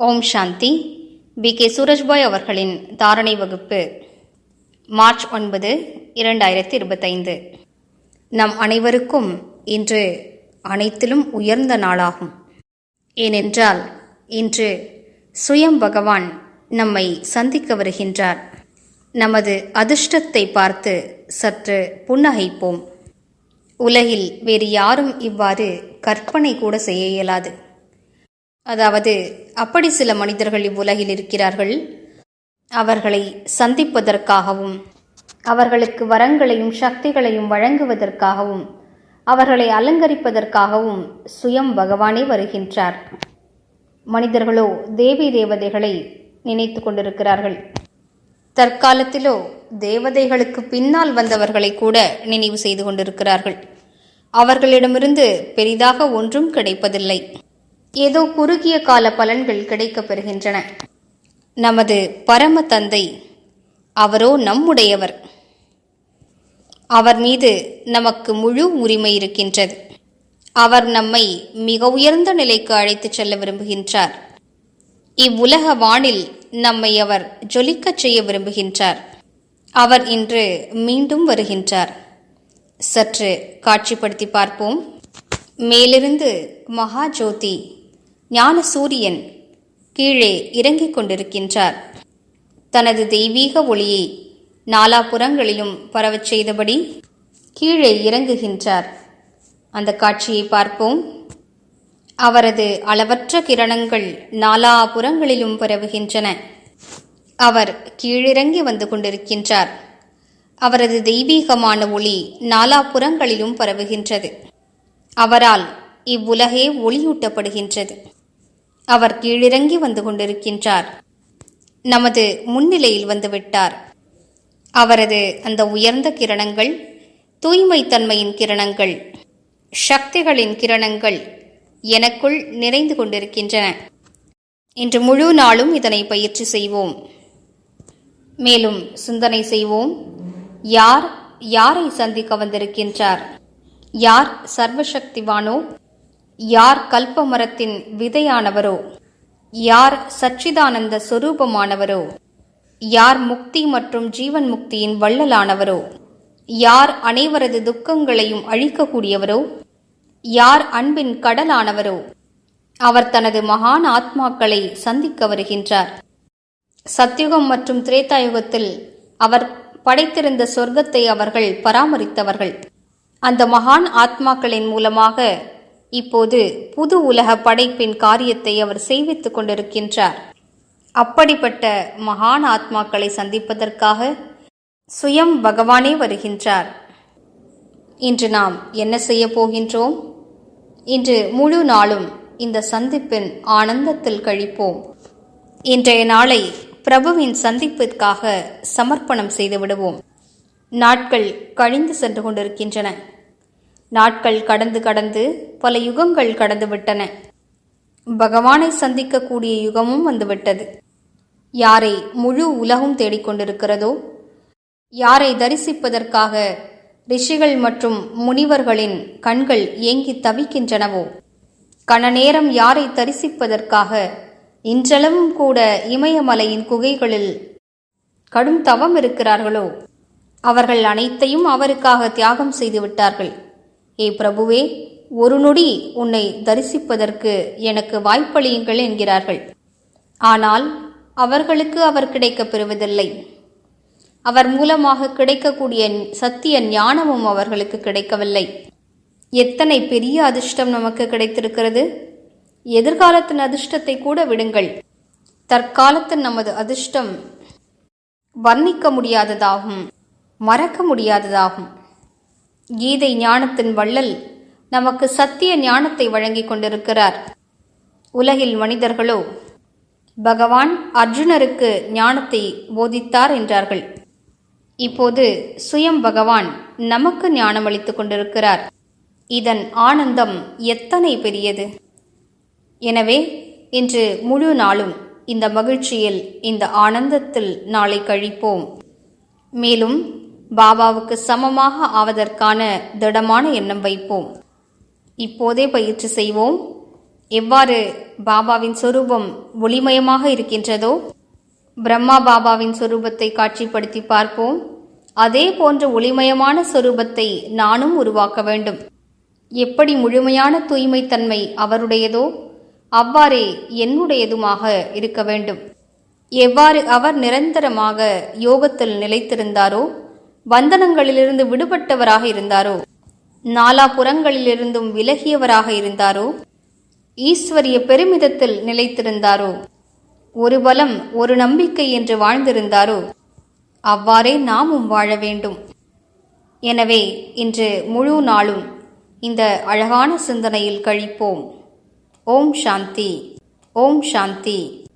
ஓம் சாந்தி. V K. Surajbhai அவர்களின் தாரணை வகுப்பு மார்ச் ஒன்பது இரண்டாயிரத்தி இருபத்தைந்து நம் அனைவருக்கும் இன்று அனைத்திலும் உயர்ந்த நாளாகும். ஏனென்றால் இன்று சுயம் பகவான் நம்மை சந்திக்க வருகின்றார். நமது அதிர்ஷ்டத்தை பார்த்து சற்று புன்னகைப்போம். உலகில் வேறு யாரும் இவ்வாறு கற்பனை கூட செய்ய இயலாது. அதாவது அப்படி சில மனிதர்கள் இவ்வுலகில் இருக்கிறார்கள். அவர்களை சந்திப்பதற்காகவும் அவர்களுக்கு வரங்களையும் சக்திகளையும் வழங்குவதற்காகவும் அவர்களை அலங்கரிப்பதற்காகவும் சுயம் பகவானே வருகின்றார். மனிதர்களோ தேவி தேவதைகளை நினைத்து கொண்டிருக்கிறார்கள். தற்காலத்திலோ தேவதைகளுக்கு பின்னால் வந்தவர்களை கூட நினைவு செய்து கொண்டிருக்கிறார்கள். அவர்களிடமிருந்து பெரிதாக ஒன்றும் கிடைப்பதில்லை. ஏதோ குறுகிய கால பலன்கள் கிடைக்கப் பெறுகின்றன. நமது பரம தந்தை அவரோ நம்முடையவர். அவர் மீது நமக்கு முழு உரிமை இருக்கின்றது. அவர் நம்மை மிக உயர்ந்த நிலைக்கு அழைத்துச் செல்ல விரும்புகின்றார். இவ்வுலக வானில் நம்மை அவர் ஜொலிக்கச் செய்ய விரும்புகின்றார். அவர் இன்று மீண்டும் வருகின்றார். சற்று காட்சிப்படுத்தி பார்ப்போம். மேலிருந்து மகா ஜோதி ஞான சூரியன் கீழே இறங்கிக் கொண்டிருக்கின்றார். தனது தெய்வீக ஒளியை நாலாபுறங்களிலும் பரவச் செய்தபடி கீழே இறங்குகின்றார். அந்த காட்சியை பார்ப்போம். அவரது அளவற்ற கிரணங்கள் நாலாபுறங்களிலும் பரவுகின்றன. அவர் கீழிறங்கி வந்து கொண்டிருக்கின்றார். அவரது தெய்வீகமான ஒளி நாலாபுறங்களிலும் பரவுகின்றது. அவரால் இவ்வுலகே ஒளியூட்டப்படுகின்றது. அவர் கீழிறங்கி வந்து கொண்டிருக்கின்றார். நமது முன்னிலையில் வந்துவிட்டார் அவரது அந்த உயர்ந்த கிரணங்கள் தூய்மைத்தன்மையின் கிரணங்கள் சக்திகளின் கிரணங்கள் எனக்குள் நிறைந்து கொண்டிருக்கின்றன. இன்று முழு நாளும் இதனை பயிற்சி செய்வோம். மேலும் சிந்தனை செய்வோம். யார் யாரை சந்திக்க வந்திருக்கின்றார்? யார் சர்வசக்திவானோ? யார் கல்ப மரத்தின் விதையானவரோ? யார் சச்சிதானந்த சொரூபமானவரோ? யார் முக்தி மற்றும் ஜீவன் முக்தியின் வள்ளலானவரோ? யார் அனைவரது துக்கங்களையும் அழிக்கக்கூடியவரோ? யார் அன்பின் கடலானவரோ? அவர் தனது மகான் ஆத்மாக்களை சந்திக்க வருகின்றார். சத்யுகம் மற்றும் திரேதாயுகத்தில் அவர் படைத்திருந்த சொர்க்கத்தை அவர்கள் பராமரித்தவர்கள். அந்த மகான் ஆத்மாக்களின் மூலமாக இப்போது புது உலக படைப்பின் காரியத்தை அவர் செய்வித்துக் கொண்டிருக்கின்றார். அப்படிப்பட்ட மகான் ஆத்மாக்களை சந்திப்பதற்காக சுயம் பகவானே வருகின்றார். இன்று நாம் என்ன செய்ய போகின்றோம்? இன்று முழு நாளும் இந்த சந்திப்பின் ஆனந்தத்தில் கழிப்போம். இன்றைய நாளை பிரபுவின் சந்திப்பிற்காக சமர்ப்பணம் செய்து விடுவோம். நாட்கள் கழிந்து சென்று கொண்டிருக்கின்றன. நாட்கள் கடந்து கடந்து பல யுகங்கள் கடந்து விட்டன பகவானை சந்திக்கக்கூடிய யுகமும் வந்துவிட்டது. யாரை முழு உலகம் தேடிக்கொண்டிருக்கிறதோ யாரை தரிசிப்பதற்காக ரிஷிகள் மற்றும் முனிவர்களின் கண்கள் ஏங்கி தவிக்கின்றனவோ கண நேரம் யாரை தரிசிப்பதற்காக இன்றளவும் கூட இமயமலையின் குகைகளில் கடும் தவம் இருக்கிறார்களோ அவர்கள் அனைத்தையும் அவருக்காக தியாகம் செய்து விட்டார்கள். ஏ பிரபுவே ஒரு நொடி உன்னை தரிசிப்பதற்கு எனக்கு வாய்ப்பளியுங்கள் என்கிறார்கள். ஆனால் அவர்களுக்கு அவர் கிடைக்கப் பெறுவதில்லை. அவர் மூலமாக கிடைக்கக்கூடிய சத்திய ஞானமும் அவர்களுக்கு கிடைக்கவில்லை. எத்தனை பெரிய அதிர்ஷ்டம் நமக்கு கிடைத்திருக்கிறது? எதிர்காலத்தின் அதிர்ஷ்டத்தை கூட விடுங்கள். தற்காலத்தின் நமது அதிர்ஷ்டம் வர்ணிக்க முடியாததாகும் மறக்க முடியாததாகும். கீதை ஞானத்தின் வள்ளல் நமக்கு சத்திய ஞானத்தை வழங்கிக் கொண்டிருக்கிறார். உலகில் மனிதர்களோ பகவான் அர்ஜுனருக்கு ஞானத்தை போதித்தார் என்றார்கள். இப்போது சுயம் பகவான் நமக்கு ஞானம் அளித்துக் கொண்டிருக்கிறார். இதன் ஆனந்தம் எத்தனை பெரியது? எனவே இன்று முழு நாளும் இந்த மகிழ்ச்சியில் இந்த ஆனந்தத்தில் நாளை கழிப்போம். மேலும் பாபாவுக்கு சமமாக ஆவதற்கான திடமான எண்ணம் வைப்போம். இப்போதே பயிற்சி செய்வோம். எவ்வாறு பாபாவின் சொரூபம் ஒளிமயமாக இருக்கின்றதோ பிரம்மா பாபாவின் சொரூபத்தை காட்சிப்படுத்தி பார்ப்போம். அதே போன்ற ஒளிமயமான சொரூபத்தை நானும் உருவாக்க வேண்டும். எப்படி முழுமையான தூய்மைத்தன்மை அவருடையதோ அவ்வாறே என்னுடையதுமாக இருக்க வேண்டும். எவ்வாறு அவர் நிரந்தரமாக யோகத்தில் நிலைத்திருந்தாரோ பந்தனங்களிலிருந்து விடுபட்டவராக இருந்தாரோ? நாலாபுறங்களிலிருந்தும் விலகியவராக இருந்தாரோ? ஈஸ்வரிய பெருமிதத்தில் நிலைத்திருந்தாரோ? ஒரு பலம் ஒரு நம்பிக்கை என்று வாழ்ந்திருந்தாரோ? அவ்வாறே நாமும் வாழ வேண்டும். எனவே இன்று முழு நாளும் இந்த அழகான சிந்தனையில் கழிப்போம். ஓம் சாந்தி. ஓம் சாந்தி.